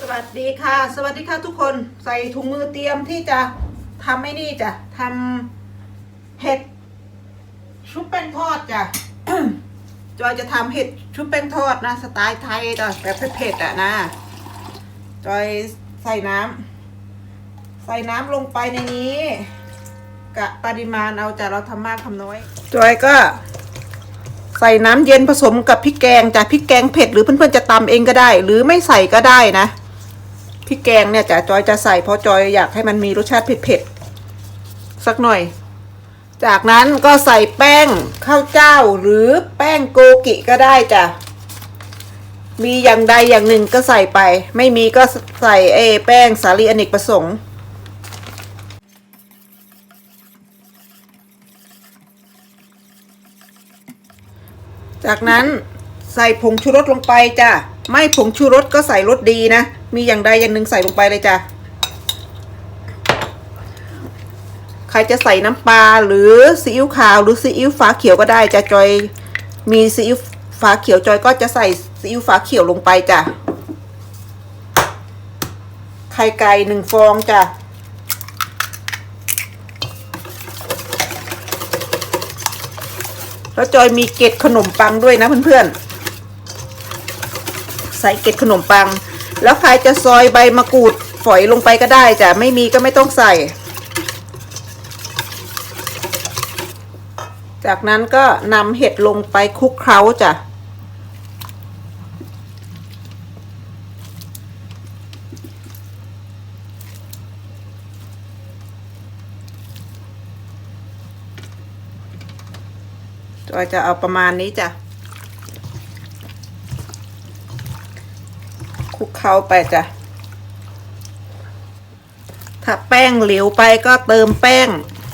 สวัสดีค่ะ สวัสดีค่ะทุกคนใส่ถุงมือเตรียมที่จะทำไม่นี่จ้ะทำเห็ดชุบแป้งทอดจ้ะจอยจะทำเห็ดชุบแป้งทอดนะสไตล์ไทยจ้ะแบบเผ็ดๆอะนะจอยใส่น้ำใส่น้ำลงไปในนี้กะปริมาณเอาจ้ะเราทำมากทำน้อย จอยก็ใส่น้ำเย็นผสมกับพริกแกงจ้ะพริกแกงเผ็ดหรือเพื่อนๆจะตำเองก็ได้ หรือไม่ใส่ก็ได้นะ ริกแกงเนี่ยจ้ะจอยจะใส่เพราะจอยอยากให้มันมีรสชาติเผ็ดๆสักหน่อย จากนั้นก็ใส่แป้งข้าวเจ้าหรือแป้งโกกิก็ได้จ้ะมีอย่างใดอย่างหนึ่งก็ใส่ไป ไม่มีก็ใส่เอแป้งสาลีอเนกประสงค์จากนั้นใส่ผงชูรสลงไปจ้ะ ไม่ผงชูรสก็ใส่รสดีนะ มีอย่างใดอย่างหนึ่งใส่ลงไปเลยจ้ะ ใครจะใส่น้ำปลาหรือซีอิ๊วขาวหรือซีอิ๊วฟ้าเขียวก็ได้จ้ะจอย มีซีอิ๊วฟ้าเขียวจอยก็จะใส่ซีอิ๊วฟ้าเขียวลงไปจ้ะ ไข่ไก่หนึ่งฟองจ้ะแล้วจอยมีเกล็ดขนมปังด้วยนะเพื่อนๆ ใส่เกล็ดขนมปัง แล้วใครจะซอยใบมะกรูดฝอยลงไปก็ได้จ้ะไม่มีก็ไม่ต้องใส่ จากนั้นก็นำเห็ดลงไปคลุกเคล้าจ้ะจอยจะเอาประมาณนี้จ้ะ เคล้าไปจ้ะ ถ้าแป้งเหลวไปก็เติมแป้ง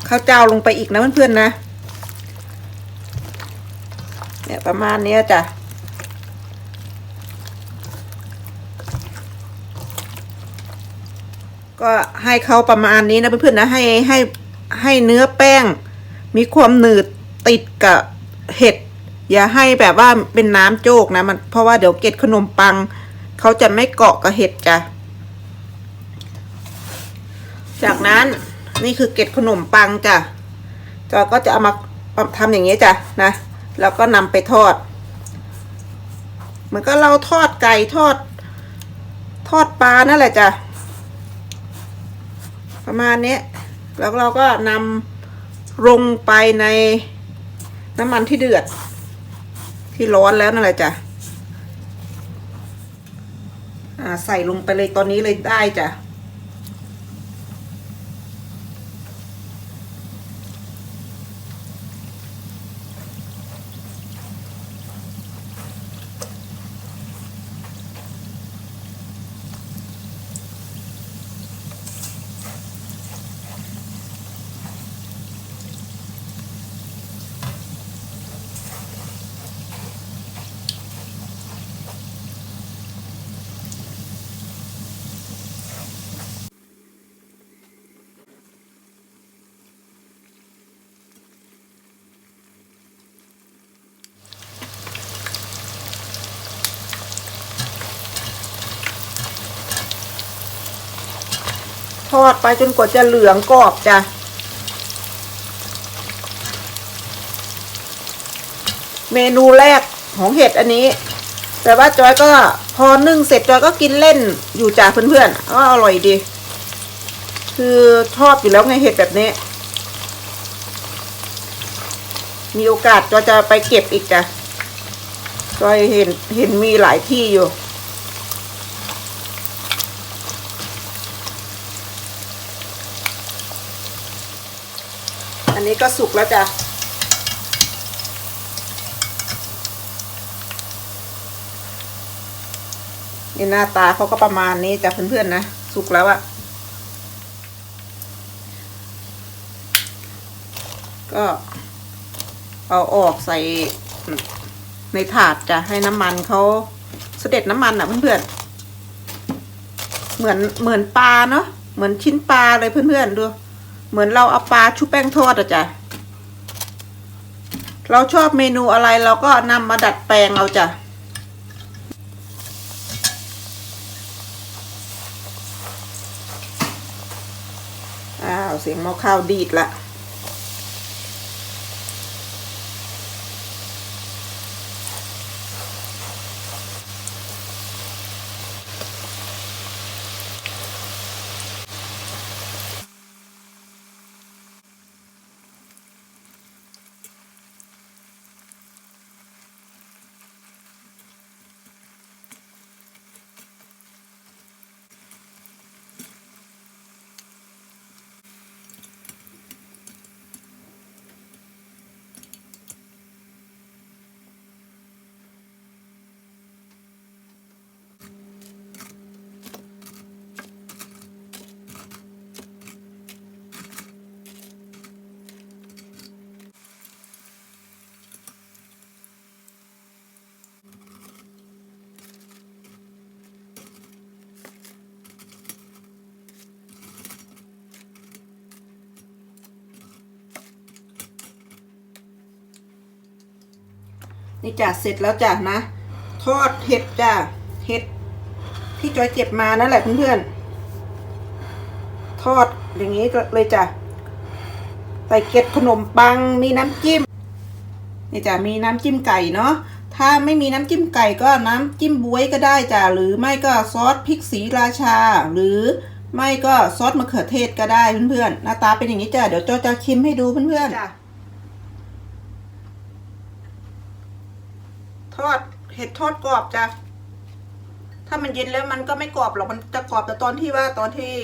ข้าวเจ้าลงไปอีกนะเพื่อนๆนะ เนี่ยประมาณนี้จ้ะก็ให้เขาประมาณนี้นะเพื่อนๆนะให้ให้ให้เนื้อแป้ง มีความหนืดติดกับเห็ด อย่าให้แบบว่าเป็นน้ำโจกนะมันเพราะว่าเดี๋ยวเกล็ดขนมปัง เขาจะไม่เกาะกับเห็ดจ้ะ จากนั้นนี่คือเกล็ดขนมปังจ้ะจอยก็จะเอามาทำอย่างนี้จ้ะนะแล้วก็นำไปทอด เหมือนก็เราทอดไก่ทอด ทอดปลานั่นแหละจ้ะประมาณนี้แล้วเราก็นำลงไปในน้ำมันที่เดือด ที่ร้อนแล้วนั่นแหละจ้ะ อ่า ใส่ลงไปเลยตอนนี้เลยได้จ้ะ อดไปจนกว่าจะเหลืองกรอบจ้ะเมนูแรกของเห็ดอันนี้ แต่ว่าจอยก็พอนึ่งเสร็จจอยก็กินเล่นอยู่จ้ะเพื่อนๆก็อร่อยดี คือชอบอยู่แล้วไงเห็ดแบบนี้ มีโอกาสจอยจะไปเก็บอีกจ้ะจอยเห็นเห็นมีหลายที่อยู่ นี้ก็สุกแล้วจ้ะนี่หน้าตาเขาก็ประมาณนี้จ้ะเพื่อนๆนะสุกแล้วอะก็เอาออกใส่ในถาดจะให้น้ำมันเขาเสด็จน้ำมันอะเพื่อนๆ เหมือนเหมือนปลาเนาะเหมือนชิ้นปลาเลยเพื่อนๆดู เหมือนเราเอาปลาชุบแป้งทอดอะจ้ะ เราชอบเมนูอะไรเราก็นำมาดัดแปลงเอาจ้ะอ้าวเสียงหม้อข้าวดีดละ นี่จ้ะเสร็จแล้วจ้ะนะ ทอดเห็ดจ้ะเห็ดที่จอยเก็บมานั่นแหละเพื่อนๆทอดอย่างนี้เลยจ้ะใส่เกล็ดขนมปังมีน้ำจิ้มนี่จ้ะมีน้ำจิ้มไก่เนาะถ้าไม่มีน้ำจิ้มไก่ก็น้ำจิ้มบวยก็ได้จ้ะหรือไม่ก็ซอสพริกสีราชา หรือไม่ก็ซอสมะเขือเทศก็ได้เพื่อนๆหน้าตาเป็นอย่างนี้จ้ะเดี๋ยวจอยจะชิมให้ดูเพื่อนๆจ้ะ ทอดเห็ดทอดกรอบจ้ะถ้ามันเย็นแล้วมันก็ไม่กรอบหรอกมันจะกรอบแต่ตอนที่ว่าตอนที่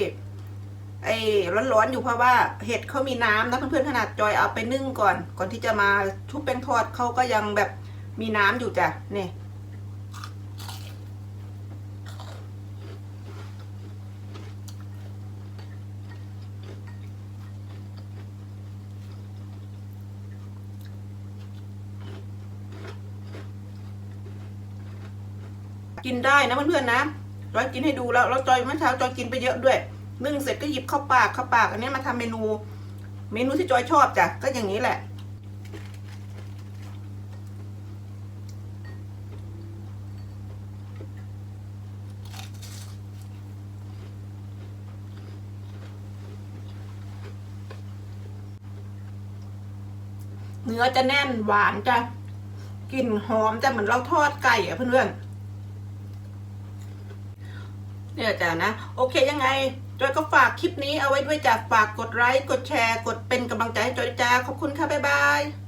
ไอ้ร้อนๆอยู่เพราะว่าเห็ดเขามีน้ำนะเพื่อนๆขนาดจอยเอาไปนึ่งก่อน ก่อนที่จะมาชุบแป้งทอดเขาก็ยังแบบมีน้ำอยู่จ้ะนี่ กินได้นะเพื่อนๆนะจอยกินให้ดูแล้วแล้วจอยเมื่อเช้าจอยกินไปเยอะด้วยนึ่งเสร็จก็หยิบเข้าปากเข้าปาก อันนี้มาทำเมนู เมนูที่จอยชอบจ้ะก็อย่างนี้แหละ เนื้อจะแน่นหวานจ้ะกลิ่นหอมจะเหมือนเราทอดไก่อะเพื่อนๆ เนี่ยจ้านะ โอเคยังไงจอยก็ฝากคลิปนี้เอาไว้ด้วยจ้ะฝากกดไลค์กดแชร์ กดเป็นกำลังใจให้จอยด้วยจ้าขอบคุณค่ะบ๊ายบาย